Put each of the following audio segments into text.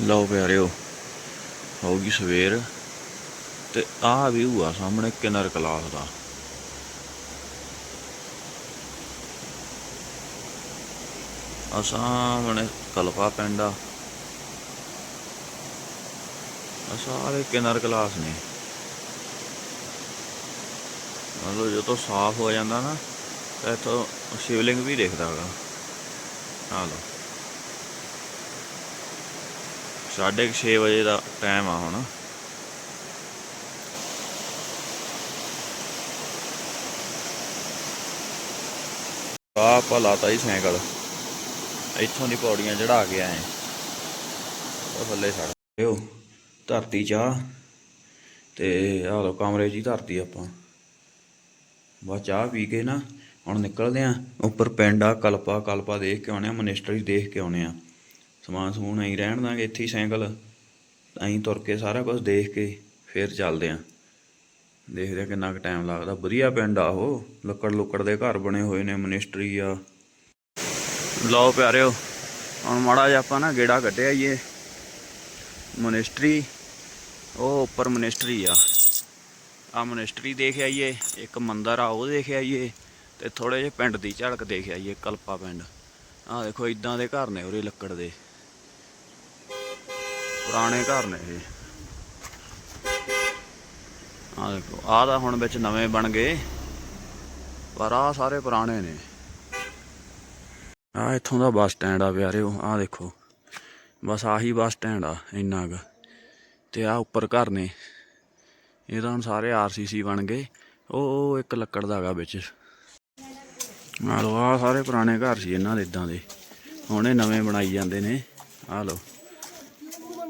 ਲਓ ਪਿਆਰਿਓ, ਹੋ ਗਈ ਸਵੇਰ ਤੇ ਆਹ ਵਿਊ ਆ ਸਾਹਮਣੇ ਕਿਨਰ ਕਲਾਸ ਦਾ। ਆ ਸਾਹਮਣੇ ਕਲਪਾ ਪਿੰਡ ਆ। ਸਾਰੇ ਕਿਨਰ ਕਲਾਸ ਨੇ। ਮਤਲਬ ਜਦੋਂ ਸਾਫ਼ ਹੋ ਜਾਂਦਾ ਨਾ, ਤਾਂ ਇੱਥੋਂ ਸ਼ਿਵਲਿੰਗ ਵੀ ਦੇਖਦਾ ਹੈਗਾ ਆ ਲਓ। ਸਾਢੇ 6 ਵਜੇ ਦਾ ਟਾਈਮ ਆ ਹੁਣ। ਆ ਆਪਾਂ ਲਾਤਾ ਹੀ ਸਾਈਕਲ। ਇੱਥੋਂ ਦੀ ਪੌੜੀਆਂ ਚੜਾ ਕੇ ਆਏ ਉਹ ਥੱਲੇ ਛੱਡ ਦਿਓ ਧਰਤੀ ਚਾਹ। ਤੇ ਆ ਲੋ ਕਮਰੇ 'ਚ ਹੀ ਧਰਤੀ ਆਪਾਂ। ਬਸ ਚਾਹ ਪੀ ਕੇ ਨਾ ਹੁਣ ਨਿਕਲਦੇ ਆ ਉੱਪਰ ਪਿੰਡ ਆ, ਕਲਪਾ ਕਲਪਾ ਦੇਖ ਕੇ ਆਉਣੇ ਆ, ਮਨਿਸਟਰੀ ਦੇਖ ਕੇ ਆਉਣੇ ਆ। ਸਮਾਨ ਸਮੂਨ ਐਂ ਰਹਿਣ ਦਾਂਗੇ ਇੱਥੇ ਹੀ ਸਾਈਕਲ। ਐਂ ਤੁਰ ਕੇ ਸਾਰਾ ਕੁਝ ਦੇਖ ਕੇ ਫਿਰ ਚੱਲਦੇ ਆਂ। ਦੇਖਦੇ ਆ ਕਿੰਨਾ ਕੁ ਟਾਈਮ ਲੱਗਦਾ। ਵਧੀਆ ਪਿੰਡ ਆ ਉਹ। ਲੱਕੜ ਲੁੱਕੜ ਦੇ ਘਰ ਬਣੇ ਹੋਏ ਨੇ ਮਨਿਸਟਰੀ ਆ। ਲਓ ਪਿਆਰਿਓ, ਹੁਣ ਮਾੜਾ ਜਿਹਾ ਆਪਾਂ ਨਾ ਗੇੜਾ ਕੱਢਿਆ ਈਏ ਮਨਿਸਟਰੀ ਉਹ ਉੱਪਰ ਮਨਿਸਟਰੀ ਆ। ਆ ਮਨਿਸਟਰੀ ਦੇਖ ਆਈਏ ਇੱਕ ਮੰਦਰ ਆ, ਉਹ ਦੇਖ ਆਈਏ ਤੇ ਥੋੜੇ ਜਿਹੇ ਪਿੰਡ ਦੀ ਝਲਕ ਦੇਖ ਆਈਏ ਕਲਪਾ ਪਿੰਡ। ਆ ਦੇਖੋ ਇਦਾਂ ਦੇ ਘਰ ਨੇ ਉਰੇ ਲੱਕੜ ਦੇ। ਪੁਰਾਣੇ ਘਰ ਨੇ ਇਹ। ਆ ਦੇਖੋ, ਆਹ ਤਾਂ ਹੁਣ ਵਿੱਚ ਨਵੇਂ ਬਣ ਗਏ, ਪਰ ਆ ਸਾਰੇ ਪੁਰਾਣੇ ਨੇ। ਆ ਇੱਥੋਂ ਦਾ ਬੱਸ ਸਟੈਂਡ ਆ ਪਿਆਰਿਓ ਆ ਦੇਖੋ, ਬਸ ਆਹੀ ਬੱਸ ਸਟੈਂਡ ਆ, ਇੰਨਾ ਕੁ। ਤੇ ਆ ਉੱਪਰ ਘਰ ਨੇ। ਇਹਦਾ ਹੁਣ ਸਾਰੇ ਆਰਸੀਸੀ ਬਣ ਗਏ, ਉਹ ਉਹ ਇੱਕ ਲੱਕੜ ਦਾ ਹੈਗਾ ਵਿੱਚ। ਆ ਲੋ ਆ ਸਾਰੇ ਪੁਰਾਣੇ ਘਰ ਸੀ ਇਹਨਾਂ ਦੇ, ਇਦਾਂ ਦੇ। ਹੁਣ ਇਹ ਨਵੇਂ ਬਣਾਈ ਜਾਂਦੇ ਨੇ। ਆ ਲੋ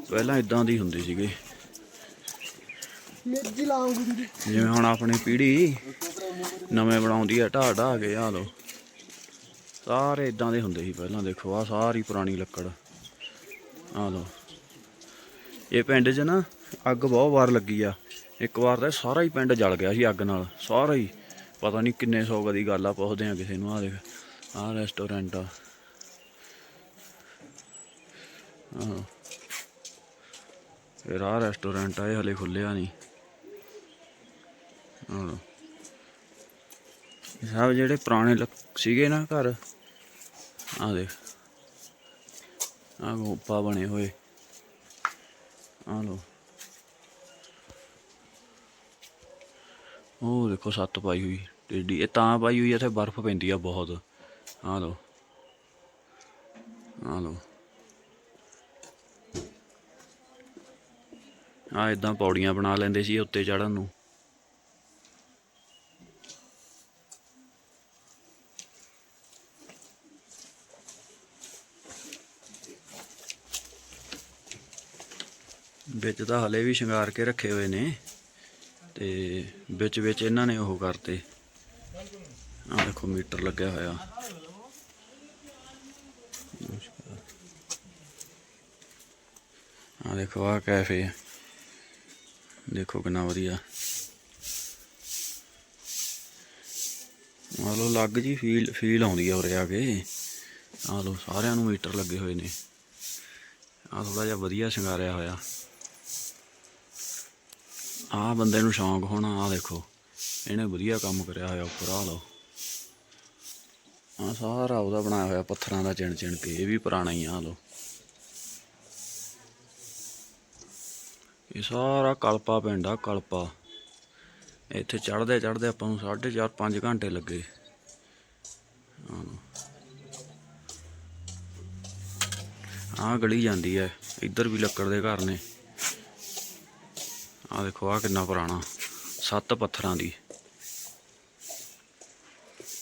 ਪਹਿਲਾਂ ਇਦਾਂ ਦੀ ਹੁੰਦੇ ਸੀਗੇ। ਮਿਰਜੀ ਲਾਉਂਗੀ ਦੀਦੀ ਜਿਵੇਂ ਹੁਣ ਆਪਣੀ ਪੀੜ੍ਹੀ ਨਵੇਂ ਬਣਾਉਂਦੀ ਆ ਢਾਹ ਢਾਹ ਕੇ ਆ ਲੋ ਸਾਰੇ ਇਦਾਂ ਦੇ ਹੁੰਦੇ ਸੀ ਪਹਿਲਾਂ ਦੇਖੋ ਆ ਸਾਰੀ ਪੁਰਾਣੀ ਲੱਕੜ। ਆ ਲੋ ਇਹ ਪਿੰਡ 'ਚ ਨਾ ਅੱਗ ਬਹੁਤ ਵਾਰ ਲੱਗੀ ਆ। ਇੱਕ ਵਾਰ ਤਾਂ ਸਾਰਾ ਹੀ ਪਿੰਡ ਜਲ ਗਿਆ ਸੀ ਅੱਗ ਨਾਲ। ਸਾਰਾ ਹੀ। ਪਤਾ ਨਹੀਂ ਕਿੰਨੇ ਸੌ ਦੀ ਗੱਲ ਆ ਪੁੱਛਦੇ ਆ ਕਿਸੇ ਨੂੰ ਆ ਦੇਖ ਆ ਰੈਸਟੋਰੈਂਟ ਆ। ਆਹ ਫਿਰ ਆ ਰੈਸਟੋਰੈਂਟ ਆ, ਇਹ ਹਲੇ ਖੁੱਲਿਆ ਨਹੀਂ। ਆਹ ਸਭ ਜਿਹੜੇ ਪੁਰਾਣੇ ਲੱਕ- ਸੀਗੇ ਨਾ ਘਰ ਆ ਦੇਖ। ਆ ਗੋਪਾ ਬਣੇ ਹੋਏ। ਆ ਲੋ ਉਹ ਦੇਖੋ ਸੱਤ ਪਾਈ ਹੋਈ ਟੇਡੀ ਇਹ ਤਾਂ ਪਾਈ ਹੋਈ ਇੱਥੇ ਬਰਫ਼ ਪੈਂਦੀ ਆ ਬਹੁਤ। ਆ ਲੋ ਆ ਲੋ ਆ ਇਦਾਂ ਪੌੜੀਆਂ ਬਣਾ ਲੈਂਦੇ ਸੀ ਉੱਤੇ ਚੜਨ ਨੂੰ। ਵਿੱਚ ਤਾਂ ਹਲੇ ਵੀ ਸ਼ਿੰਗਾਰ ਕੇ ਰੱਖੇ ਹੋਏ ਨੇ ਤੇ ਵਿੱਚ ਵਿੱਚ ਇਹਨਾਂ ਨੇ ਉਹ ਕਰਤੇ। ਆ ਦੇਖੋ ਮੀਟਰ ਲੱਗਿਆ ਹੋਇਆ। ਆ ਦੇਖੋ ਆ ਕੈਫੇ ਆ। ਦੇਖੋ ਕਿੰਨਾ ਵਧੀਆ। ਆ ਲੋ ਲੱਗ ਜੀ ਫੀਲ ਫੀਲ ਆਉਂਦੀ ਆ ਉਰੇ ਆ ਕੇ। ਆ ਲੋ ਸਾਰਿਆਂ ਨੂੰ ਮੀਟਰ ਲੱਗੇ ਹੋਏ ਨੇ। ਆ ਥੋੜਾ ਜਿਹਾ ਵਧੀਆ ਸ਼ਿੰਗਾਰਿਆ ਹੋਇਆ। ਆ ਬੰਦੇ ਨੂੰ ਸ਼ੌਂਕ ਹੋਣਾ ਆ ਦੇਖੋ। ਇਹਨੇ ਵਧੀਆ ਕੰਮ ਕਰਿਆ ਹੋਇਆ ਉੱਪਰ ਆ ਲਓ। ਆ ਸਾਰਾ ਉਹਦਾ ਬਣਾਇਆ ਹੋਇਆ, ਪੱਥਰਾਂ ਦਾ ਚਿਣ ਚਿਣ ਕੇ, ਇਹ ਵੀ ਪੁਰਾਣਾ ਹੀ ਆ ਲਓ। ਇਹ ਸਾਰਾ ਕਲਪਾ ਪਿੰਡ ਆ, ਕਲਪਾ। ਇੱਥੇ ਚੜਦੇ ਚੜਦੇ ਆਪਾਂ ਨੂੰ 4.5 5 ਘੰਟੇ ਲੱਗੇ। ਆ ਗਲੀ ਜਾਂਦੀ ਹੈ ਇੱਧਰ ਵੀ ਲੱਕੜ ਦੇ ਘਰ ਨੇ। ਆ ਦੇਖੋ ਆ ਕਿੰਨਾ ਪੁਰਾਣਾ, ਸੱਤ ਪੱਥਰਾਂ ਦੀ।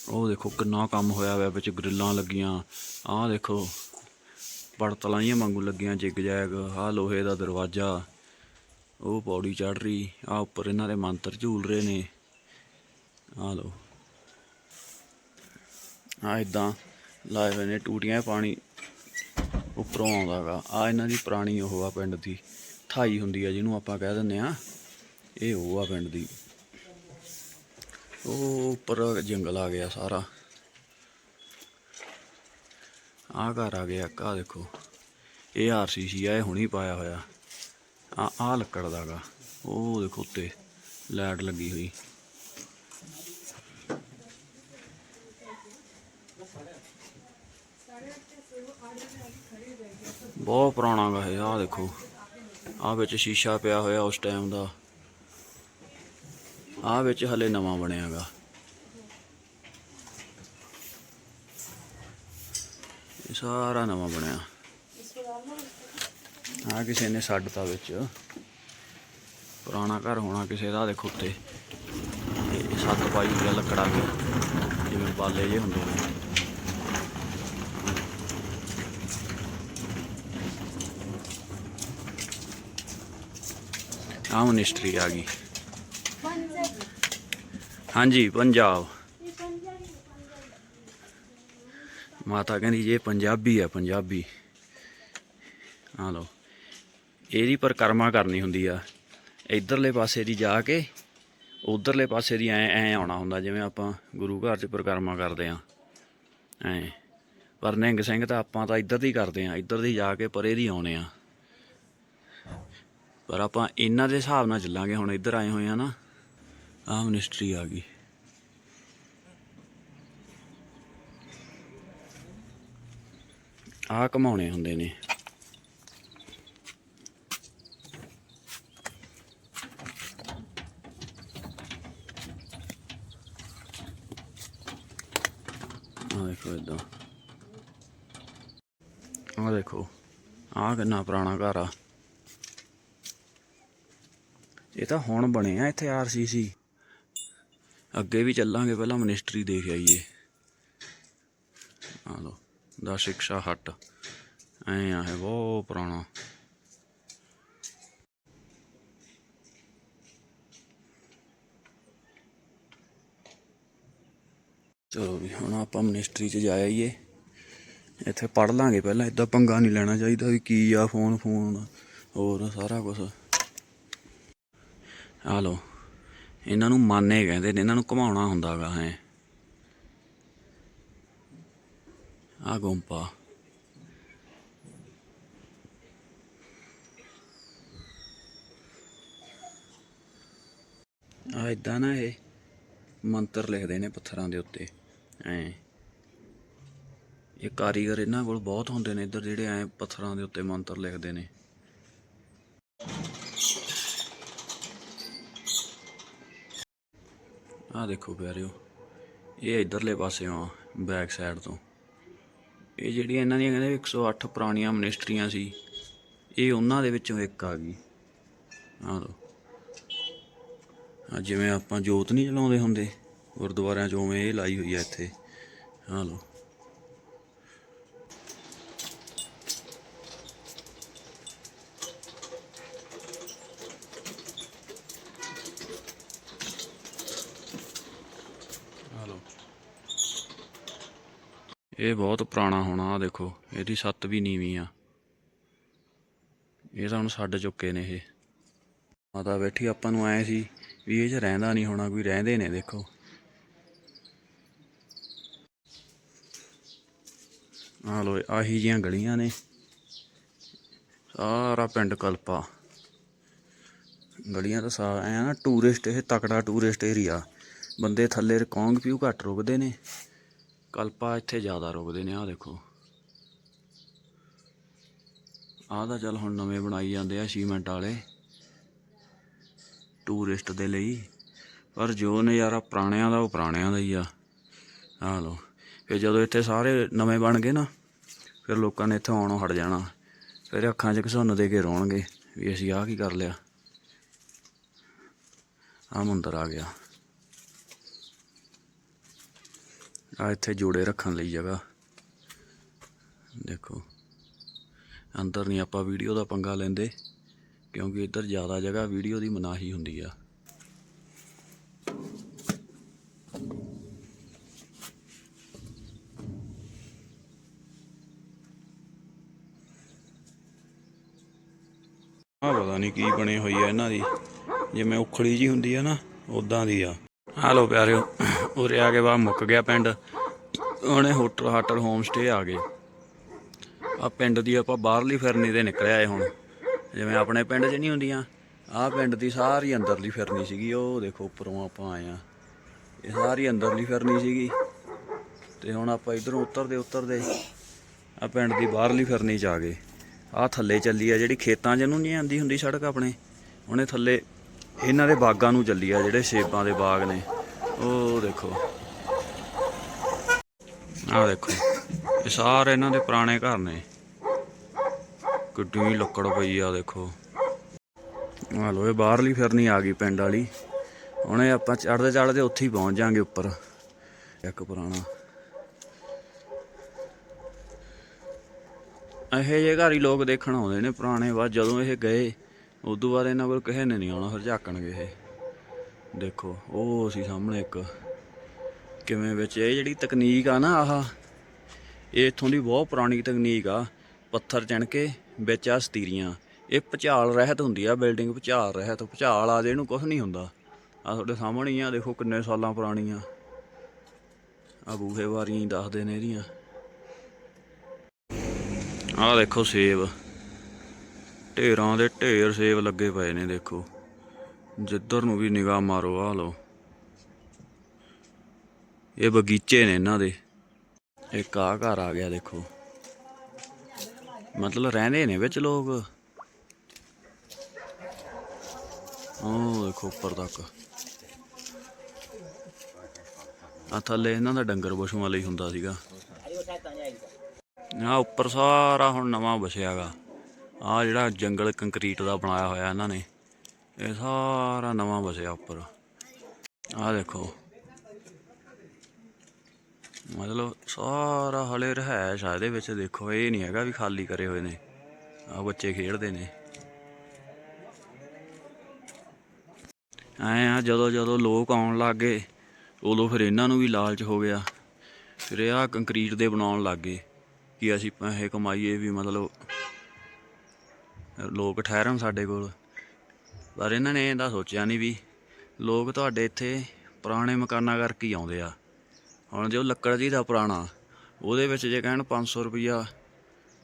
ਉਹ ਦੇਖੋ, ਕਿੰਨਾ ਕੰਮ ਹੋਇਆ ਹੋਇਆ, ਵਿੱਚ ਗ੍ਰਿਲਾਂ ਲੱਗੀਆਂ। ਆਹ ਦੇਖੋ ਪੜਤਲਾਂ ਹੀ ਵਾਂਗੂ ਲੱਗੀਆਂ ਜਿਗ ਜੈਗ ਆਹ ਲੋਹੇ ਦਾ ਦਰਵਾਜ਼ਾ। ਉਹ ਪੌੜੀ ਚੜ ਰਹੀ ਆ ਉੱਪਰ ਇਹਨਾਂ ਦੇ ਮੰਤਰ ਝੂਲ ਰਹੇ ਨੇ। ਆ ਲੋ ਆ ਇਦਾਂ ਲਾਏ ਹੋਏ ਨੇ, ਟੂਟੀਆਂ ਪਾਣੀ ਉੱਪਰੋਂ ਆਉਂਦਾਗਾ ਆ ਇਹਨਾਂ ਦੀ ਪੁਰਾਣੀ ਉਹ ਆ ਪਿੰਡ ਦੀ, ਥਾਈ ਹੁੰਦੀ ਆ ਜਿਹਨੂੰ ਆਪਾਂ ਕਹਿ ਦਿੰਦੇ ਆ। ਇਹ ਉਹ ਆ ਪਿੰਡ ਦੀ। ਉਹ ਉੱਪਰ ਜੰਗਲ ਆ ਗਿਆ ਸਾਰਾ। ਆ ਘਰ ਆ ਗਿਆ ਕਾ ਦੇਖੋ। ਇਹ ਆਰਸੀਸੀ ਆ, ਇਹ ਹੁਣੀ ਪਾਇਆ ਹੋਇਆ। ਆ ਆ ਲੱਕੜ ਦਾਗਾ ਉਹ ਦੇਖੋ ਉੱਤੇ ਲਾਈਟ ਲੱਗੀ ਹੋਈ। ਬਹੁਤ ਪੁਰਾਣਾ ਗਾ ਇਹ ਆ ਦੇਖੋ। ਆ ਵਿੱਚ ਸ਼ੀਸ਼ਾ ਪਿਆ ਹੋਇਆ ਉਸ ਟਾਈਮ ਦਾ। ਆ ਵਿੱਚ ਹਲੇ ਨਵਾਂ ਬਣਿਆਗਾ ਇਹ ਸਾਰਾ ਨਵਾਂ ਬਣਿਆ। ਆ ਕਿਸੇ ਨੇ ਛੱਡਤਾ ਵਿੱਚ। ਪੁਰਾਣਾ ਘਰ ਹੋਣਾ ਕਿਸੇ ਦਾ ਦੇਖੋ ਉੱਤੇ। ਸੱਤ ਪਾਈ ਹੋਈ ਆ ਲੱਕੜਾਂ ਦੇ। ਜਿਵੇਂ ਬਾਲੇ ਜੇ ਹੁੰਦੇ ਨੇ। ਆ ਮਿਨਿਸਟਰੀ ਆ ਗਈ। ਹਾਂਜੀ, ਪੰਜਾਬ। ਮਾਤਾ ਕਹਿੰਦੀ ਇਹ ਪੰਜਾਬੀ ਆ ਪੰਜਾਬੀ। ਆ ਲਓ। ਇਹਦੀ ਪਰਿਕਰਮਾ ਕਰਨੀ ਹੁੰਦੀ ਆ। ਇਧਰਲੇ ਪਾਸੇ ਦੀ ਜਾ ਕੇ ਉਧਰਲੇ ਪਾਸੇ ਦੀ ਐ ਐ ਆਉਣਾ ਹੁੰਦਾ, ਜਿਵੇਂ ਆਪਾਂ ਗੁਰੂ ਘਰ 'ਚ ਪਰਿਕਰਮਾ ਕਰਦੇ ਆ। ਐ। ਪਰ ਨਿੰਗ ਸਿੰਘ ਤਾਂ ਆਪਾਂ ਤਾਂ ਇੱਧਰ ਦੀ ਕਰਦੇ ਆ, ਇੱਧਰ ਦੀ ਜਾ ਕੇ ਪਰੇ ਦੀ ਆਉਣੇ ਆ। ਪਰ ਆਪਾਂ ਇਹਨਾਂ ਦੇ ਹਿਸਾਬ ਨਾਲ ਚੱਲਾਂਗੇ, ਹੁਣ ਇੱਧਰ ਆਏ ਹੋਏ ਆ ਨਾ, ਆਹ ਮਿਨਿਸਟਰੀ ਆ ਗਈ। ਆਹ ਕਮਾਉਣੇ ਹੁੰਦੇ ਨੇ। ਆਹ ਦੇਖੋ ਇਦਾਂ। ਆਹ ਦੇਖੋ, ਆਹ ਕਿੰਨਾ ਪੁਰਾਣਾ ਘਰ ਆ। ਇਹ ਤਾਂ ਹੁਣ ਬਣੇ ਆ ਇੱਥੇ ਆਰਸੀਸੀ ਅੱਗੇ ਵੀ ਚੱਲਾਂਗੇ, ਪਹਿਲਾਂ ਮਿਨਿਸਟਰੀ ਦੇਖ ਆਈਏ। ਆ ਲੋ ਦਾ ਸਿੱਖਿਆ ਹੱਟ। ਐ ਆ ਹੈ ਬਹੁਤ ਪੁਰਾਣਾ। ਚਲੋ ਵੀ ਹੁਣ ਆਪਾਂ ਮਿਨਿਸਟਰੀ 'ਚ ਜਾ ਆਈਏ। ਇੱਥੇ ਪੜ ਲਾਂਗੇ ਪਹਿਲਾਂ ਇਦਾਂ ਪੰਗਾ ਨਹੀਂ ਲੈਣਾ ਚਾਹੀਦਾ ਵੀ ਕੀ ਆ ਫੋਨ ਫੋਨ ਹੋਰ ਸਾਰਾ ਕੁਝ ਆ ਲੋ ਇਹਨਾਂ ਨੂੰ ਮਾਨੇ ਕਹਿੰਦੇ ਨੇ, ਇਹਨਾਂ ਨੂੰ ਘੁਮਾਉਣਾ ਹੁੰਦਾਗਾ, ਹੈ। ਆ ਗੁੰਪਾ। ਆ ਇਦਾਂ ਨਾ ਇਹ ਮੰਤਰ ਲਿਖਦੇ ਨੇ ਪੱਥਰਾਂ ਦੇ ਉੱਤੇ। ਐ। ਇਹ ਕਾਰੀਗਰ ਇਹਨਾਂ ਕੋਲ ਬਹੁਤ ਹੁੰਦੇ ਨੇ ਇੱਧਰ ਜਿਹੜੇ ਐ ਪੱਥਰਾਂ ਦੇ ਉੱਤੇ ਮੰਤਰ ਲਿਖਦੇ ਨੇ। ਆ ਦੇਖੋ ਪਿਆਰਿਓ, ਇਹ ਇਧਰਲੇ ਪਾਸਿਓਂ ਆ ਬੈਕ ਸਾਈਡ ਤੋਂ। ਇਹ ਜਿਹੜੀਆਂ ਇਹਨਾਂ ਦੀਆਂ ਕਹਿੰਦੇ 108 ਪੁਰਾਣੀਆਂ ਮਿਨਿਸਟਰੀਆਂ ਸੀ, ਇਹ ਉਹਨਾਂ ਦੇ ਵਿੱਚੋਂ ਇੱਕ ਆ ਗਈ। ਆ ਲੋ ਜਿਵੇਂ ਆਪਾਂ ਜੋਤ ਨਹੀਂ ਜਲਾਉਂਦੇ ਹੁੰਦੇ। ਗੁਰਦੁਆਰਿਆਂ 'ਚ ਉਵੇਂ ਇਹ ਲਾਈ ਹੋਈ ਆ ਇੱਥੇ। ਆ ਲੋ ਇਹ ਬਹੁਤ ਪੁਰਾਣਾ ਹੋਣਾ ਆ ਦੇਖੋ, ਇਹਦੀ ਛੱਤ ਵੀ ਨੀਵੀਂ ਆ। ਇਹ ਤਾਂ ਹੁਣ ਛੱਡ ਚੁੱਕੇ ਨੇ ਇਹ। ਮਾਤਾ ਬੈਠੀ, ਆਪਾਂ ਨੂੰ ਆਏ ਸੀ ਵੀ ਇਹ 'ਚ ਰਹਿੰਦਾ ਨਹੀਂ ਹੋਣਾ, ਕੋਈ ਰਹਿੰਦੇ ਨੇ, ਦੇਖੋ। ਆ ਲੋ ਆਹੀ ਜੀਆਂ ਗਲੀਆਂ ਨੇ। ਸਾਰਾ ਪਿੰਡ ਕਲਪਾ। ਗਲੀਆਂ ਤਾਂ ਸਾ ਐ ਨਾ ਟੂਰਿਸਟ ਇਹ ਤਕੜਾ ਟੂਰਿਸਟ ਏਰੀਆ ਬੰਦੇ ਥੱਲੇ ਕੌਂਗ ਪਿਊ ਘੱਟ ਰੁਕਦੇ ਨੇ। ਕਲਪਾ ਇੱਥੇ ਜ਼ਿਆਦਾ ਰੁਕਦੇ ਨੇ, ਆਹ ਦੇਖੋ। ਆਹ ਤਾਂ ਚੱਲ ਹੁਣ ਨਵੇਂ ਬਣਾਈ ਜਾਂਦੇ ਆ ਸੀਮੈਂਟ ਵਾਲੇ। ਟੂਰਿਸਟ ਦੇ ਲਈ। ਪਰ ਜੋ ਨਜ਼ਾਰਾ ਪੁਰਾਣਿਆਂ ਦਾ, ਉਹ ਪੁਰਾਣਿਆਂ ਦਾ ਹੀ ਆ। ਆਹ ਲੋ ਕਿ ਜਦੋਂ ਇੱਥੇ ਸਾਰੇ ਨਵੇਂ ਬਣ ਗਏ ਨਾ, ਫਿਰ ਲੋਕਾਂ ਨੇ ਇੱਥੇ ਆਉਣੋਂ ਹਟ ਜਾਣਾ। ਫਿਰ ਅੱਖਾਂ 'ਚ ਘਸੁੰਨ ਦੇ ਕੇ ਰੋਣਗੇ ਵੀ ਅਸੀਂ ਆਹ ਕੀ ਕਰ ਲਿਆ। ਆ ਮੰਦਰ ਆ ਗਿਆ। ਆ ਇੱਥੇ ਜੋੜੇ ਰੱਖਣ ਲਈ ਜਗ੍ਹਾ। ਦੇਖੋ। ਅੰਦਰ ਨਹੀਂ ਆਪਾਂ ਵੀਡੀਓ ਦਾ ਪੰਗਾ ਲੈਂਦੇ, ਕਿਉਂਕਿ ਇੱਧਰ ਜ਼ਿਆਦਾ ਜਗ੍ਹਾ ਵੀਡੀਓ ਦੀ ਮਨਾਹੀ ਹੁੰਦੀ ਆ। ਆ ਪਤਾ ਨਹੀਂ ਕੀ ਬਣੇ ਹੋਈ ਆ ਇਹਨਾਂ ਦੀ। ਜਿਵੇਂ ਉਖੜੀ ਜੀ ਹੁੰਦੀ ਆ ਨਾ ਉਦਾਂ ਦੀ ਆ। ਹਾਲੋ ਪਿਆਰਿਓ, ਉਰੇ ਆ ਕੇ ਬਾਅਦ ਮੁੱਕ ਗਿਆ ਪਿੰਡ। ਉਹਨੇ ਹੋਟਲ ਹਾਟਲ ਹੋਮ ਸਟੇ ਆ ਗਏ। ਆ ਪਿੰਡ ਦੀ ਆਪਾਂ ਬਾਹਰਲੀ ਫਿਰਨੀ ਤੇ ਨਿਕਲਿਆ ਏ ਹੁਣ। ਜਿਵੇਂ ਆਪਣੇ ਪਿੰਡ 'ਚ ਨਹੀਂ ਹੁੰਦੀਆਂ ਆਹ ਪਿੰਡ ਦੀ ਸਾਰੀ ਅੰਦਰਲੀ ਫਿਰਨੀ ਸੀਗੀ। ਉਹ ਦੇਖੋ ਉੱਪਰੋਂ ਆਪਾਂ ਆਏ ਆ। ਇਹ ਸਾਰੀ ਅੰਦਰਲੀ ਫਿਰਨੀ ਸੀਗੀ। ਤੇ ਹੁਣ ਆਪਾਂ ਇਧਰੋਂ ਉਤਰਦੇ ਉਤਰਦੇ ਆ ਪਿੰਡ ਦੀ ਬਾਹਰਲੀ ਫਿਰਨੀ 'ਚ ਆ ਗਏ। ਆ ਥੱਲੇ ਚੱਲੀ ਆ ਜਿਹੜੀ ਖੇਤਾਂ 'ਚ ਨੂੰ ਨਹੀਂ ਆਂਦੀ ਹੁੰਦੀ ਸੜਕ ਆਪਣੇ, ਉਹਨੇ ਥੱਲੇ ਇਹਨਾਂ ਦੇ ਬਾਗਾਂ ਨੂੰ ਚੱਲੀ ਆ, ਜਿਹੜੇ ਸੇਬਾਂ ਦੇ ਬਾਗ ਨੇ। ਉਹ ਦੇਖੋ। ਆਹ ਦੇਖੋ। ਇਹ ਸਾਰੇ ਇਹਨਾਂ ਦੇ ਪੁਰਾਣੇ ਘਰ ਨੇ। ਕਿੱਡੀ ਲੱਕੜ ਪਈ ਆ, ਦੇਖੋ। ਆ ਲੋ ਇਹ ਬਾਹਰਲੀ ਫਿਰਨੀ ਆ ਗਈ ਪਿੰਡ ਵਾਲੀ। ਹੁਣ ਆਪਾਂ ਚੜਦੇ ਚੜਦੇ ਉੱਥੇ ਹੀ ਪਹੁੰਚ ਜਾਾਂਗੇ ਉੱਪਰ। ਇੱਕ ਪੁਰਾਣਾ। ਇਹੋ ਜਿਹੇ ਘਰ ਹੀ ਲੋਕ ਦੇਖਣ ਆਉਂਦੇ ਨੇ ਪੁਰਾਣੇ, ਬਾਅਦ ਜਦੋਂ ਇਹ ਗਏ, ਉਦੋਂ ਬਾਅਦ ਇਹਨਾਂ ਕੋਲ ਕਿਸੇ ਨੇ ਨਹੀਂ ਆਉਣਾ, ਫਿਰ ਝਾਕਣਗੇ ਇਹ। ਦੇਖੋ, ਉਹ ਸੀ ਸਾਹਮਣੇ ਇੱਕ, ਕਿਵੇਂ ਵਿੱਚ ਇਹ ਜਿਹੜੀ ਤਕਨੀਕ ਆ ਨਾ ਆਹ, ਇਹ ਇੱਥੋਂ ਦੀ ਬਹੁਤ ਪੁਰਾਣੀ ਤਕਨੀਕ ਆ। ਪੱਥਰ ਚਣ ਕੇ ਵਿੱਚ ਆ ਸਤੀਰੀਆਂ। ਇਹ ਭੁਚਾਲ ਰਹਿਤ ਹੁੰਦੀ ਆ, ਬਿਲਡਿੰਗ ਭੁਚਾਲ ਰਹਿਤ, ਭੁਚਾਲ ਆ ਜੇ ਇਹਨੂੰ ਕੁਝ ਨਹੀਂ ਹੁੰਦਾ। ਆ ਤੁਹਾਡੇ ਸਾਹਮਣੇ ਆ, ਦੇਖੋ ਕਿੰਨੇ ਸਾਲਾਂ ਪੁਰਾਣੀਆਂ। ਆ ਬੂਹੇ ਵਾਰੀਆਂ ਹੀ ਦੱਸਦੇ ਨੇ ਇਹਦੀਆਂ। ਆਹ ਦੇਖੋ ਸੇਬ। ਢੇਰਾਂ ਦੇ ਢੇਰ ਸੇਬ ਲੱਗੇ ਪਏ ਨੇ, ਦੇਖੋ। ਜਿੱਧਰ ਨੂੰ ਵੀ ਨਿਗਾਹ ਮਾਰੋ, ਆਹ ਲਓ। ਇਹ ਬਗੀਚੇ ਨੇ ਇਹਨਾਂ ਦੇ। ਇੱਕ ਆ ਘਰ ਆ ਗਿਆ, ਦੇਖੋ। ਮਤਲਬ ਰਹਿੰਦੇ ਨੇ ਵਿੱਚ ਲੋਕ। ਉਹ ਦੇਖੋ, ਉੱਪਰ ਤੱਕ। ਆ ਥੱਲੇ ਇਹਨਾਂ ਦਾ ਡੰਗਰ ਪਸ਼ੂਆਂ ਲਈ ਹੁੰਦਾ ਸੀਗਾ। ਆ ਉੱਪਰ ਸਾਰਾ ਹੁਣ ਨਵਾਂ ਵਸਿਆਗਾ। ਆ ਜਿਹੜਾ ਜੰਗਲ ਕੰਕਰੀਟ ਦਾ ਬਣਾਇਆ ਹੋਇਆ ਇਹਨਾਂ ਨੇ, ਇਹ ਸਾਰਾ ਨਵਾਂ ਵਸਿਆ ਉੱਪਰ। ਆ ਦੇਖੋ। ਮਤਲਬ ਸਾਰਾ ਹਲੇ ਰਹਿائش ਆ ਇਹਦੇ ਵਿੱਚ, ਦੇਖੋ ਇਹ ਨਹੀਂ ਹੈਗਾ ਵੀ ਖਾਲੀ ਕਰੇ ਹੋਏ ਨੇ। ਆ ਬੱਚੇ ਖੇਡਦੇ ਨੇ। ਆਏ ਆ ਜਦੋਂ ਜਦੋਂ ਲੋਕ ਆਉਣ ਲੱਗੇ ਉਦੋਂ ਫਿਰ ਇਹਨਾਂ ਨੂੰ ਵੀ ਲਾਲਚ ਹੋ ਗਿਆ। ਫਿਰ ਇਹ ਆ ਕੰਕਰੀਟ ਦੇ ਬਣਾਉਣ ਲੱਗੇ ਕਿ ਅਸੀਂ ਪੈਸੇ ਕਮਾਈਏ ਵੀ ਮਤਲਬ ਲੋਕ ਠਹਿਰਨ ਸਾਡੇ ਕੋਲ। ਪਰ ਇਹਨਾਂ ਨੇ ਇਹਦਾ ਸੋਚਿਆ ਨਹੀਂ ਵੀ ਲੋਕ ਤੁਹਾਡੇ ਇੱਥੇ ਪੁਰਾਣੇ ਮਕਾਨਾਂ ਕਰਕੇ ਹੀ ਆਉਂਦੇ ਆ। ਹੁਣ ਜੇ ਉਹ ਲੱਕੜ ਦੀ ਦਾ ਪੁਰਾਣਾ, ਉਹਦੇ ਵਿੱਚ ਜੇ ਕਹਿਣ 500 ਰੁਪਈਆ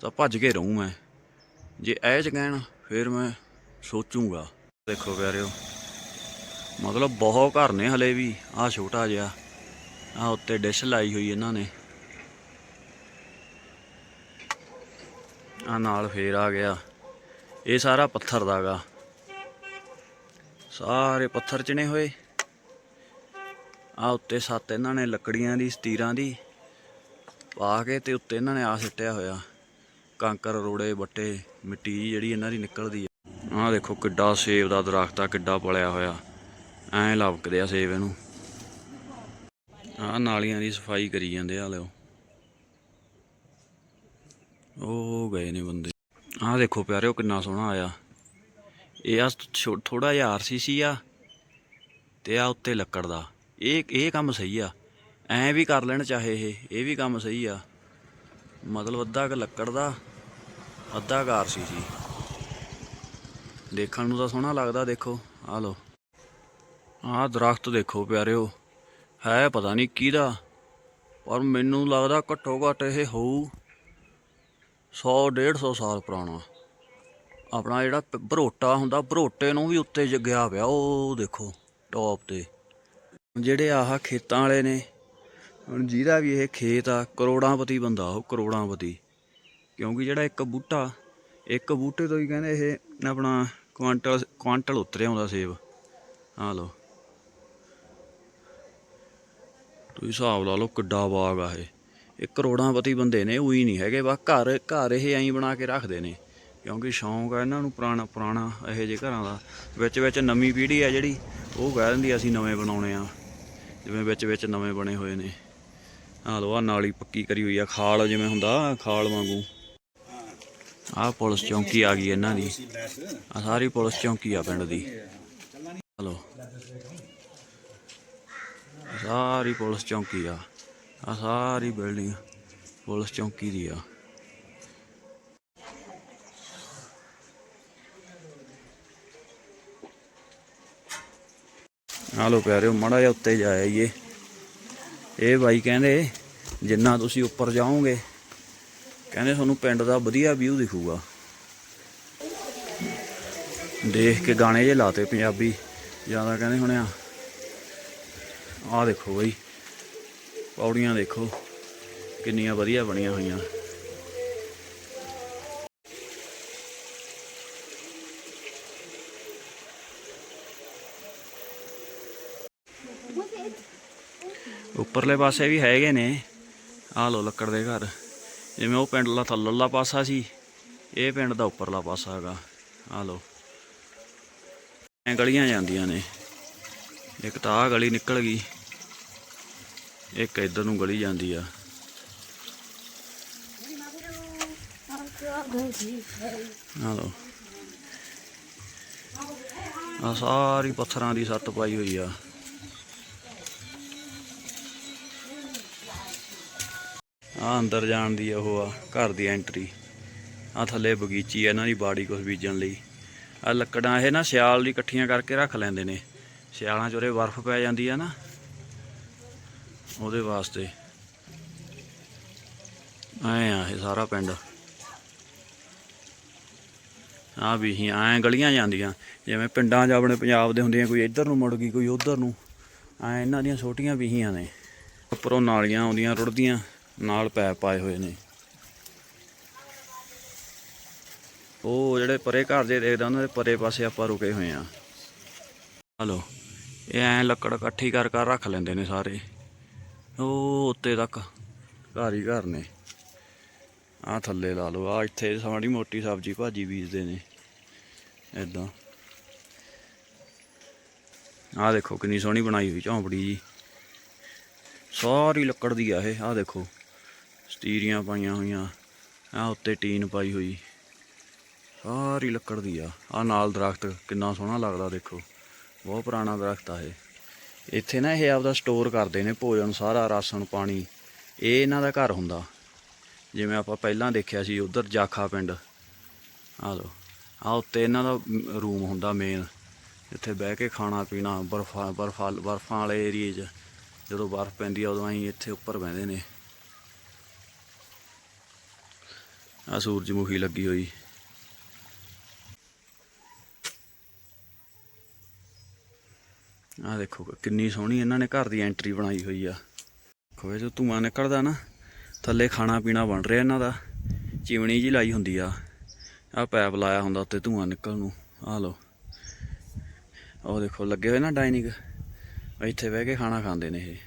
ਤਾਂ ਭੱਜ ਕੇ ਰਹੂੰ ਮੈਂ। ਜੇ ਇਹ ਚ ਕਹਿਣ, ਫਿਰ ਮੈਂ ਸੋਚੂਗਾ। ਦੇਖੋ ਪਿਆਰਿਓ, ਮਤਲਬ ਬਹੁਤ ਘਰ ਨੇ ਹਲੇ ਵੀ। ਆ ਛੋਟਾ ਜਿਹਾ ਆ ਉੱਤੇ ਡਿਸ਼ ਲਾਈ ਹੋਈ ਇਹਨਾਂ ਨੇ। ਆ ਨਾਲ ਫੇਰ ਆ ਗਿਆ। ਇਹ ਸਾਰਾ ਪੱਥਰ ਦਾਗਾ ਸਾਰੇ ਪੱਥਰ ਚਣੇ ਹੋਏ। ਆ ਉੱਤੇ ਸੱਤ ਇਹਨਾਂ ਨੇ ਲੱਕੜੀਆਂ ਦੀ ਸਤੀਰਾਂ ਦੀ ਪਾ ਕੇ ਤੇ ਉੱਤੇ ਇਹਨਾਂ ਨੇ ਆ ਸਿੱਟਿਆ ਹੋਇਆ। ਕੰਕਰ, ਰੋੜੇ ਬੱਟੇ ਮਿੱਟੀ ਜਿਹੜੀ ਇਹਨਾਂ ਦੀ ਨਿਕਲਦੀ ਆ। ਆਹ ਦੇਖੋ ਕਿੱਡਾ ਸੇਬ ਦਾ ਦਰਖਤ ਆ, ਕਿੱਡਾ ਪਲਿਆ ਹੋਇਆ। ਐਂ ਲਵਕਦੇ ਆ ਸੇਬ ਇਹਨੂੰ। ਆਹ ਨਾਲੀਆਂ ਦੀ ਸਫ਼ਾਈ ਕਰੀ ਜਾਂਦੇ ਆ, ਲਿਓ। ਉਹ ਗਏ ਨੇ ਬੰਦੇ। ਆਹ ਦੇਖੋ ਪਿਆਰਿਓ, ਕਿੰਨਾ ਸੋਹਣਾ ਆਇਆ। ਇਹ ਆ ਥੋੜਾ ਜਿਹਾ ਆਰਸੀਸੀ ਆ ਤੇ ਆ ਉੱਤੇ ਲੱਕੜ ਦਾ। ਇਹ ਇਹ ਕੰਮ ਸਹੀ ਆ। ਐਂ ਵੀ ਕਰ ਲੈਣ ਚਾਹੇ ਇਹ। ਇਹ ਵੀ ਕੰਮ ਸਹੀ ਆ। ਮਤਲਬ ਅੱਧਾ ਕ ਲੱਕੜ ਦਾ, ਅੱਧਾ ਕ ਆਰਸੀਸੀ ਦੇਖਣ ਨੂੰ ਤਾਂ ਸੋਹਣਾ ਲੱਗਦਾ, ਦੇਖੋ। ਆ ਲੋ ਆਹ ਦਰਖਤ ਦੇਖੋ ਪਿਆਰਿਓ। ਹੈ ਪਤਾ ਨਹੀਂ ਕਿਹਦਾ, ਪਰ ਮੈਨੂੰ ਲੱਗਦਾ ਘੱਟੋ ਘੱਟ ਇਹ ਹੋਊ 100 150 ਸਾਲ ਪੁਰਾਣਾ। ਆਪਣਾ ਜਿਹੜਾ ਭਰੋਟਾ ਹੁੰਦਾ, ਭਰੋਟੇ ਨੂੰ ਵੀ ਉੱਤੇ ਜ- ਪਿਆ ਉਹ ਦੇਖੋ ਟੌਪ ਤੇ। ਜਿਹੜੇ ਆਹ ਖੇਤਾਂ ਵਾਲੇ ਨੇ, ਹੁਣ ਜਿਹਦਾ ਵੀ ਇਹ ਖੇਤ ਆ, ਕਰੋੜਾਂਪਤੀ ਬੰਦਾ ਉਹ, ਕਰੋੜਾਂਪਤੀ। ਕਿਉਂਕਿ ਜਿਹੜਾ ਇੱਕ ਬੂਟਾ, ਇੱਕ ਬੂਟੇ ਤੋਂ ਹੀ ਕਹਿੰਦੇ ਇਹ ਆਪਣਾ ਕੁਆਂਟਲ ਕੁਆਂਟਲ ਉਤਰਿਆ ਹੁੰਦਾ ਸੇਬ। ਆ ਲਓ। ਤੁਸੀਂ ਹਿਸਾਬ ਲਾ ਲਓ ਕਿੱਡਾ ਬਾਗ ਆ ਇਹ। ਇਹ ਕਰੋੜਾਂਪਤੀ ਬੰਦੇ ਨੇ, ਉਹੀ ਨਹੀਂ ਹੈਗੇ। ਬਸ ਘਰ ਘਰ ਇਹ ਐਂ ਬਣਾ ਕੇ ਰੱਖਦੇ ਨੇ। ਕਿਉਂਕਿ ਸ਼ੌਂਕ ਆ ਇਹਨਾਂ ਨੂੰ ਪੁਰਾਣਾ ਪੁਰਾਣਾ ਇਹੋ ਜਿਹੇ ਘਰਾਂ ਦਾ। ਵਿੱਚ ਵਿੱਚ ਨਵੀਂ ਪੀੜ੍ਹੀ ਆ ਜਿਹੜੀ, ਉਹ ਕਹਿ ਦਿੰਦੀ ਅਸੀਂ ਨਵੇਂ ਬਣਾਉਣੇ ਆ। ਜਿਵੇਂ ਵਿੱਚ ਵਿੱਚ ਨਵੇਂ ਬਣੇ ਹੋਏ ਨੇ। ਆਹ ਲੋ ਆ ਨਾਲੀ ਪੱਕੀ ਕਰੀ ਹੋਈ ਆ, ਖਾਲ ਜਿਵੇਂ ਹੁੰਦਾ, ਖਾਲ ਵਾਂਗੂ। ਆਹ ਪੁਲਿਸ ਚੌਂਕੀ ਆ ਗਈ ਇਹਨਾਂ ਦੀ। ਆ ਸਾਰੀ ਪੁਲਿਸ ਚੌਂਕੀ ਆ ਪਿੰਡ ਦੀ। ਹਲੋ ਸਾਰੀ ਪੁਲਿਸ ਚੌਂਕੀ ਆ। ਆ ਸਾਰੀ ਬਿਲਡਿੰਗ ਪੁਲਿਸ ਚੌਂਕੀ ਦੀ ਆ। ਆ ਲੋ ਪਿਆਰਿਓ, ਮਾੜਾ ਜਿਹਾ ਉੱਤੇ ਜਾਇਆ ਆਈਏ। ਇਹ ਬਾਈ ਕਹਿੰਦੇ, ਜਿੰਨਾ ਤੁਸੀਂ ਉੱਪਰ ਜਾਓਗੇ, ਕਹਿੰਦੇ ਤੁਹਾਨੂੰ ਪਿੰਡ ਦਾ ਵਧੀਆ ਵਿਊ ਦਿਖੂਗਾ। ਦੇਖ ਕੇ ਗਾਣੇ ਜੇ ਲਾਤੇ ਪੰਜਾਬੀ, ਜ਼ਿਆਦਾ ਕਹਿੰਦੇ ਹੁਣਿਆ ਆਹ ਦੇਖੋ ਬਈ। ਪੌੜੀਆਂ ਦੇਖੋ, ਕਿੰਨੀਆਂ ਵਧੀਆ ਬਣੀਆਂ ਹੋਈਆਂ। ਉੱਪਰਲੇ ਪਾਸੇ ਵੀ ਹੈਗੇ ਨੇ। ਆਹ ਲੋ ਲੱਕੜ ਦੇ ਘਰ। ਜਿਵੇਂ ਉਹ ਪਿੰਡ ਦਾ ਥੱਲਲਾ ਪਾਸਾ ਸੀ, ਇਹ ਪਿੰਡ ਦਾ ਉੱਪਰਲਾ ਪਾਸਾ ਹੈਗਾ। ਆਹ ਲੋ ਐ ਗਲੀਆਂ ਜਾਂਦੀਆਂ ਨੇ। ਇੱਕ ਤਾਂ ਆਹ ਗਲੀ ਨਿਕਲ ਗਈ। ਇੱਕ ਇੱਧਰ ਨੂੰ ਗਲੀ ਜਾਂਦੀ ਆ। ਆਹ ਆ ਸਾਰੀ ਪੱਥਰਾਂ ਦੀ ਸੱਤ ਪਾਈ ਹੋਈ ਆ। ਆ ਅੰਦਰ ਜਾਣ ਦੀ ਉਹ ਆ, ਘਰ ਦੀ ਐਂਟਰੀ ਆ ਥੱਲੇ ਬਗੀਚੀ ਆ, ਇਹਨਾਂ ਦੀ ਬਾੜੀ ਕੁਝ ਬੀਜਣ ਲਈ। ਆ ਲੱਕੜਾਂ ਇਹ ਨਾ ਸਿਆਲ ਦੀ ਇਕੱਠੀਆਂ ਕਰਕੇ ਰੱਖ ਲੈਂਦੇ ਨੇ। ਸਿਆਲਾਂ 'ਚ ਉਰੇ ਬਰਫ਼ ਪੈ ਜਾਂਦੀ ਆ ਨਾ। ਉਹਦੇ ਵਾਸਤੇ। ਐ ਆ ਇਹ ਸਾਰਾ ਪਿੰਡ। ਆ ਵੀ ਹੀ ਐ ਗਲੀਆਂ ਜਾਂਦੀਆਂ। ਜਿਵੇਂ ਪਿੰਡਾਂ 'ਚ ਆਪਣੇ ਪੰਜਾਬ ਦੇ ਹੁੰਦੀਆਂ, ਕੋਈ ਇੱਧਰ ਨੂੰ ਮੁੜ ਗਈ, ਕੋਈ ਉੱਧਰ ਨੂੰ। ਐ ਇਹਨਾਂ ਦੀਆਂ ਛੋਟੀਆਂ ਵੀਹੀਆਂ ਨੇ। ਉੱਪਰੋਂ ਨਾਲੀਆਂ ਆਉਂਦੀਆਂ, ਰੁੜਦੀਆਂ, ਨਾਲ ਪੈਪ ਪਾਏ ਹੋਏ ਨੇ। ਉਹ ਜਿਹੜੇ ਪਰੇ ਘਰ ਜੇ ਦੇਖਦਾ ਉਹਨਾਂ ਦੇ ਪਰੇ ਪਾਸੇ ਆਪਾਂ ਰੁਕੇ ਹੋਏ ਆ। ਹਲੋ ਇਹ ਐ ਲੱਕੜ ਇਕੱਠੀ ਕਰ ਕਰ ਰੱਖ ਲੈਂਦੇ ਨੇ ਸਾਰੇ। ਉਹ ਉੱਤੇ ਤੱਕ। ਘਰ ਹੀ ਘਰ ਨੇ। ਆ ਥੱਲੇ ਲਾ ਲਓ। ਆ ਇੱਥੇ ਸਾਡੀ ਮੋਟੀ ਸਬਜ਼ੀ ਭਾਜੀ ਬੀਜਦੇ ਨੇ। ਇਦਾਂ ਆ ਦੇਖੋ, ਕਿੰਨੀ ਸੋਹਣੀ ਬਣਾਈ ਹੋਈ ਝੌਂਪੜੀ ਜੀ। ਸਾਰੀ ਲੱਕੜ ਦੀ ਆ ਇਹ। ਆ ਦੇਖੋ, ਸਟੀਰੀਆਂ ਪਾਈਆਂ ਹੋਈਆਂ। ਆ ਉੱਤੇ ਟੀਨ ਪਾਈ ਹੋਈ। ਸਾਰੀ ਲੱਕੜ ਦੀ ਆ। ਆ ਨਾਲ ਦਰਖਤ ਕਿੰਨਾ ਸੋਹਣਾ ਲੱਗਦਾ, ਦੇਖੋ। ਬਹੁਤ ਪੁਰਾਣਾ ਦਰਖਤ ਆ ਇਹ। ਇੱਥੇ ਨਾ ਇਹ ਆਪਦਾ ਸਟੋਰ ਕਰਦੇ ਨੇ ਭੋਜਨ, ਸਾਰਾ ਰਾਸ਼ਨ ਪਾਣੀ। ਇਹ ਇਹਨਾਂ ਦਾ ਘਰ ਹੁੰਦਾ। ਜਿਵੇਂ ਆਪਾਂ ਪਹਿਲਾਂ ਦੇਖਿਆ ਸੀ, ਉਧਰ ਜਾਖਾ ਪਿੰਡ। ਆ ਲੋ ਆ ਉੱਤੇ ਇਹਨਾਂ ਦਾ ਰੂਮ ਹੁੰਦਾ ਮੇਨ ਇੱਥੇ ਬਹਿ ਕੇ ਖਾਣਾ ਪੀਣਾ, ਬਰਫਾਂ ਬਰਫਾਂ ਬਰਫਾਂ ਵਾਲੇ ਏਰੀਏ 'ਚ। ਜਦੋਂ ਬਰਫ਼ ਪੈਂਦੀ ਆ, ਉਦੋਂ ਅਸੀਂ ਇੱਥੇ ਉੱਪਰ ਬਹਿੰਦੇ ਨੇ। ਆ ਸੂਰਜਮੁਖੀ ਲੱਗੀ ਹੋਈ। ਆ ਦੇਖੋ, ਕਿੰਨੀ ਸੋਹਣੀ ਇਹਨਾਂ ਨੇ ਘਰ ਦੀ ਐਂਟਰੀ ਬਣਾਈ ਹੋਈ ਆ। ਦੇਖੋ ਇਹ ਜੋ ਧੂਆਂ ਨਿਕਲਦਾ ਨਾ, ਥੱਲੇ ਖਾਣਾ ਪੀਣਾ ਬਣ ਰਿਹਾ ਇਹਨਾਂ ਦਾ। ਚਿਮਣੀ ਜੀ ਲਾਈ ਹੁੰਦੀ ਆ। ਆ ਪੈਪ ਲਾਇਆ ਹੁੰਦਾ ਉੱਤੇ ਧੂਆਂ ਨਿਕਲ ਨੂੰ। ਆ ਲੋ ਉਹ ਦੇਖੋ, ਲੱਗੇ ਹੋਏ ਨਾ ਡਾਈਨਿੰਗ ਇੱਥੇ ਬਹਿ ਕੇ ਖਾਣਾ ਖਾਂਦੇ ਨੇ ਇਹ।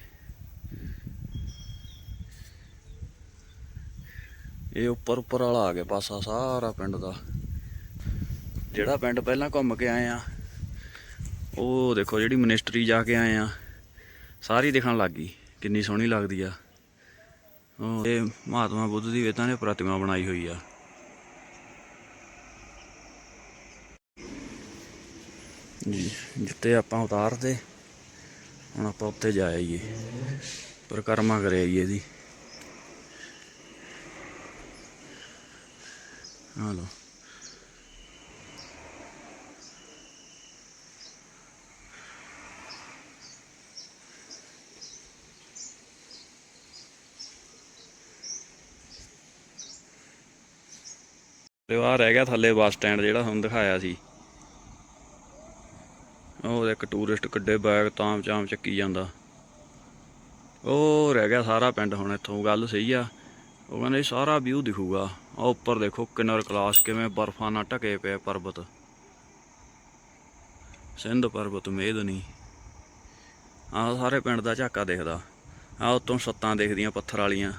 ਇਹ ਉੱਪਰ ਉੱਪਰ ਵਾਲਾ ਆ ਗਿਆ ਪਾਸਾ ਸਾਰਾ ਪਿੰਡ ਦਾ। ਜਿਹੜਾ ਪਿੰਡ ਪਹਿਲਾਂ ਘੁੰਮ ਕੇ ਆਏ ਆ ਉਹ ਦੇਖੋ ਜਿਹੜੀ ਮਿਨਿਸਟਰੀ ਜਾ ਕੇ ਆਏ ਆ, ਸਾਰੀ ਦਿਖਣ ਲੱਗ ਗਈ, ਕਿੰਨੀ ਸੋਹਣੀ ਲੱਗਦੀ ਆ। ਉਹ ਇਹ ਮਹਾਤਮਾ ਬੁੱਧ ਦੀ ਵੇਤਾਂ ਨੇ ਪ੍ਰਤਿਮਾ ਬਣਾਈ ਹੋਈ ਆ। ਜੀ ਜਿੱਤੇ ਆਪਾਂ ਉਤਾਰਦੇ, ਹੁਣ ਆਪਾਂ ਉੱਤੇ ਜਾ ਆਈਏ, ਪਰਿਕਰਮਾ ਕਰ ਆਈਏ ਦੀ ਆ ਤੇ ਆਹ ਰਹਿ ਗਿਆ ਥੱਲੇ ਬੱਸ ਸਟੈਂਡ ਜਿਹੜਾ ਤੁਹਾਨੂੰ ਦਿਖਾਇਆ ਸੀ। ਉਹ ਇੱਕ ਟੂਰਿਸਟ ਕੱਡੇ ਬੈਗ ਤਾਮ ਚਾਮ ਚੱਕੀ ਜਾਂਦਾ। ਉਹ ਰਹਿ ਗਿਆ ਸਾਰਾ ਪਿੰਡ ਹੁਣ ਇੱਥੋਂ, ਗੱਲ ਸਹੀ ਆ। ਉਹ ਕਹਿੰਦੇ ਸਾਰਾ ਵਿਊ ਦਿਖੂਗਾ। ਆ ਉੱਪਰ ਦੇਖੋ ਕਿੰਨਰ ਕਲਾਸ ਕਿਵੇਂ ਬਰਫਾਂ ਨਾਲ ਢਕੇ ਪਏ ਪਰਬਤ। ਸਿੰਧ ਪਰਬਤ, ਮੇਦਨੀ। ਆ ਸਾਰੇ ਪਿੰਡ ਦਾ ਝਾਕਾ ਦਿਖਦਾ। ਆ ਉਤੋਂ ਸੱਤਾਂ ਦਿਖਦੀਆਂ ਪੱਥਰ ਵਾਲੀਆਂ।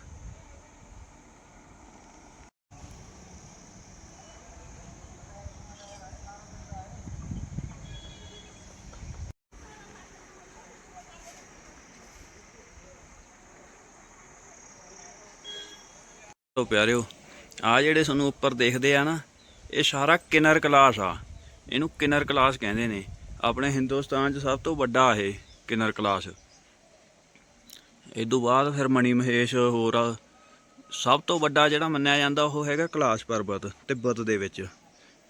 ਲੋ ਪਿਆਰਿਓ ਆ ਜਿਹੜੇ ਤੁਹਾਨੂੰ ਉੱਪਰ ਦੇਖਦੇ ਆ ਨਾ, ਇਹ ਸਾਰਾ ਕਿਨਰ ਕਲਾਸ ਆ। ਇਹਨੂੰ ਕਿਨਰ ਕਲਾਸ ਕਹਿੰਦੇ ਨੇ। ਆਪਣੇ ਹਿੰਦੁਸਤਾਨ 'ਚ ਸਭ ਤੋਂ ਵੱਡਾ ਇਹ ਕਿਨਰ ਕਲਾਸ। ਇਹ ਤੋਂ ਬਾਅਦ ਫਿਰ ਮਣੀ ਮਹੇਸ਼ ਹੋਰ ਆ। ਸਭ ਤੋਂ ਵੱਡਾ ਜਿਹੜਾ ਮੰਨਿਆ ਜਾਂਦਾ ਉਹ ਹੈਗਾ ਕਲਾਸ਼ ਪਰਬਤ, ਤਿੱਬਤ ਦੇ ਵਿੱਚ।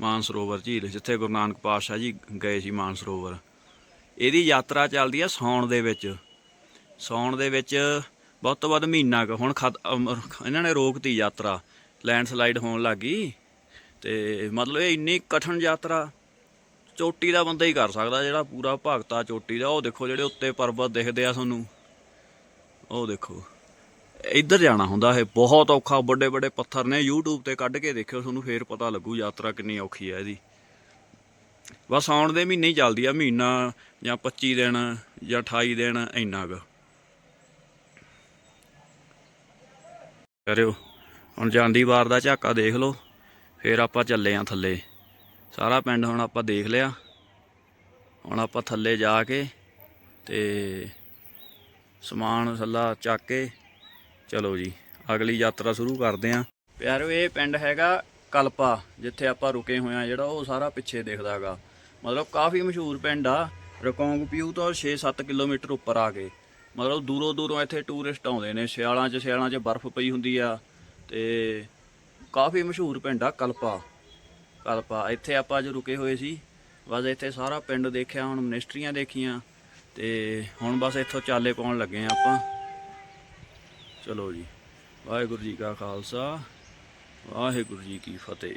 ਮਾਨਸਰੋਵਰ ਝੀਲ, ਜਿੱਥੇ ਗੁਰੂ ਨਾਨਕ ਪਾਤਸ਼ਾਹ ਜੀ ਗਏ ਸੀ ਮਾਨਸਰੋਵਰ ਇਹਦੀ ਯਾਤਰਾ ਚੱਲਦੀ ਆ ਸੌਣ ਦੇ ਵਿੱਚ। ਸੌਣ ਦੇ ਵਿੱਚ ਵੱਧ ਤੋਂ ਵੱਧ ਮਹੀਨਾ ਕੁ ਹੁਣ ਖਤ ਅਮ, ਇਹਨਾਂ ਨੇ ਰੋਕਤੀ ਯਾਤਰਾ ਲੈਂਡਸਲਾਈਡ ਹੋਣ ਲੱਗੀ ਤੇ ਮਤਲਬ ਇਹ ਇੰਨੀ ਕਠਿਨ ਯਾਤਰਾ ਚੋਟੀ ਦਾ ਬੰਦਾ ਹੀ ਕਰ ਸਕਦਾ ਜਿਹੜਾ ਪੂਰਾ ਭਗਤਾ ਚੋਟੀ ਦਾ। ਉਹ ਦੇਖੋ ਜਿਹੜੇ ਉੱਤੇ ਪਰਬਤ ਦਿਖਦੇ ਆ ਤੁਹਾਨੂੰ ਉਹ ਦੇਖੋ। ਇੱਧਰ ਜਾਣਾ ਹੁੰਦਾ ਇਹ ਬਹੁਤ ਔਖਾ। ਵੱਡੇ ਵੱਡੇ ਪੱਥਰ ਨੇ YouTube ਤੇ ਕੱਢ ਕੇ ਦੇਖਿਓ ਤੁਹਾਨੂੰ ਫੇਰ ਪਤਾ ਲੱਗੂ ਯਾਤਰਾ ਕਿੰਨੀ ਔਖੀ ਹੈ ਇਹਦੀ। ਬਸ ਆਉਣ ਦੇ ਮਹੀਨੇ ਹੀ ਚੱਲਦੀ ਆ ਮਹੀਨਾ ਜਾਂ 25 ਦਿਨ ਜਾਂ 28 ਦਿਨ ਇੰਨਾ ਕੁ। ਕਰਿਓ। ਹੁਣ ਜਾਂਦੀ ਵਾਰ ਦਾ ਝਾਕਾ ਦੇਖ ਲਓ, ਫੇਰ ਆਪਾਂ ਚੱਲੇ ਆ ਥੱਲੇ। ਸਾਰਾ ਪਿੰਡ ਹੁਣ ਆਪਾਂ ਦੇਖ ਲਿਆ। ਹੁਣ ਆਪਾਂ ਥੱਲੇ ਜਾ ਕੇ ਤੇ ਸਮਾਨ ਥੱਲਾ ਚੱਕ ਕੇ, ਚਲੋ ਜੀ, ਅਗਲੀ ਯਾਤਰਾ ਸ਼ੁਰੂ ਕਰਦੇ ਆਂ। ਪਿਆਰੋ, ਇਹ ਪਿੰਡ ਹੈਗਾ ਕਲਪਾ, ਜਿੱਥੇ ਆਪਾਂ ਰੁਕੇ ਹੋਏ ਆ, ਜਿਹੜਾ ਉਹ ਸਾਰਾ ਪਿੱਛੇ ਦਿਖਦਾਗਾ ਮਤਲਬ ਕਾਫੀ ਮਸ਼ਹੂਰ ਪਿੰਡ ਆ, ਰਕੌਂਗ ਪਿਊ ਤੋਂ 6-7 ਕਿਲੋਮੀਟਰ ਉੱਪਰ ਆ ਕੇ। ਮਤਲਬ ਦੂਰੋਂ ਦੂਰੋਂ ਇੱਥੇ ਟੂਰਿਸਟ ਆਉਂਦੇ ਨੇ, ਸਿਆਲਾਂ 'ਚ ਸਿਆਲਾਂ 'ਚ ਬਰਫ਼ ਪਈ ਹੁੰਦੀ ਆ ਤੇ ਕਾਫੀ ਮਸ਼ਹੂਰ ਪਿੰਡ ਆ ਕਲਪਾ। ਕਲਪਾ, ਇੱਥੇ ਆਪਾਂ ਅੱਜ ਰੁਕੇ ਹੋਏ ਸੀ, ਬਸ ਇੱਥੇ ਸਾਰਾ ਪਿੰਡ ਦੇਖਿਆ, ਹੁਣ ਮਿਨਿਸਟਰੀਆਂ ਦੇਖੀਆਂ ਤੇ ਹੁਣ ਬਸ ਇੱਥੋਂ ਚਾਲੇ ਪਾਉਣ ਲੱਗੇ ਆ ਆਪਾਂ। ਚਲੋ ਜੀ, ਵਾਹਿਗੁਰੂ ਜੀ ਕਾ ਖਾਲਸਾ, ਵਾਹਿਗੁਰੂ ਜੀ ਕੀ ਫਤਿਹ।